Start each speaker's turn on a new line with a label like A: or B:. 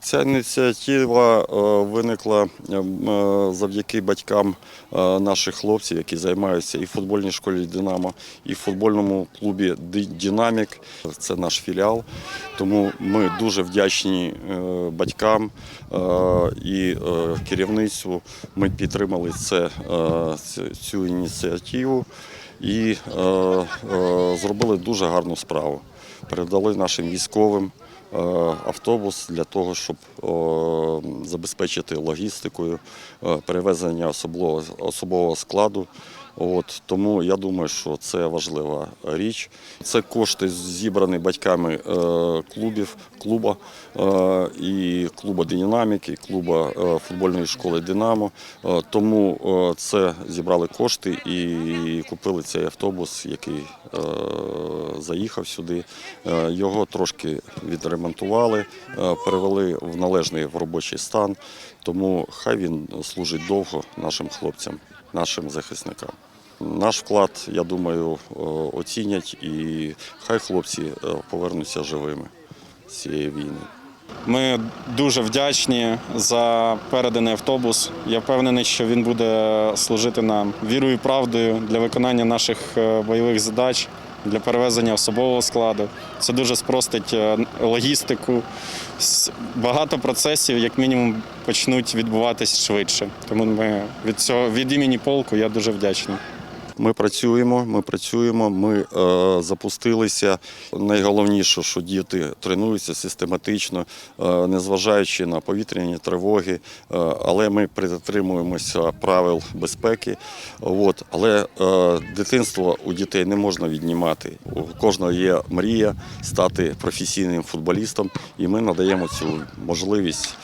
A: Ця ініціатива е, виникла е, е, завдяки батькам наших хлопців, які займаються і в футбольній школі Динамо, і в футбольному клубі «Ди- Дінамік. Це наш філіал. Тому ми дуже вдячні батькам і керівництву. Ми підтримали це, цю- ініціативу і зробили дуже гарну справу. Передали нашим військовим автобус для того, щоб забезпечити логістикою е, перевезення особового складу. От, тому я думаю, що це важлива річ. Це кошти зібрані батьками е, клубів, клуба е, і клуба Динамік, і клуба е, футбольної школи Динамо. Е, тому е, це зібрали кошти і купили цей автобус, який е, заїхав сюди. Е, Його трошки відремонтували, е, перевели в належний в робочий стан. Тому хай він служить довго нашим хлопцям, нашим захисникам. Наш вклад, я думаю, е, оцінять і хай хлопці е, повернуться живими з цієї війни.
B: Ми дуже вдячні за переданий автобус. Я впевнений, що він буде служити нам вірою і правдою для виконання наших е, бойових задач, для перевезення особового складу. Це дуже спростить е, логістику. Багато процесів, як мінімум, почнуть відбуватись швидше. Тому ми від цього від імені полку я дуже вдячний.
A: Ми працюємо, ми працюємо, ми е, запустилися. Найголовніше, що діти тренуються систематично, е, незважаючи на повітряні тривоги, е, але ми притримуємося правил безпеки. От. Але е, дитинство у дітей не можна віднімати. У кожного є мрія стати професійним футболістом, і ми надаємо цю можливість.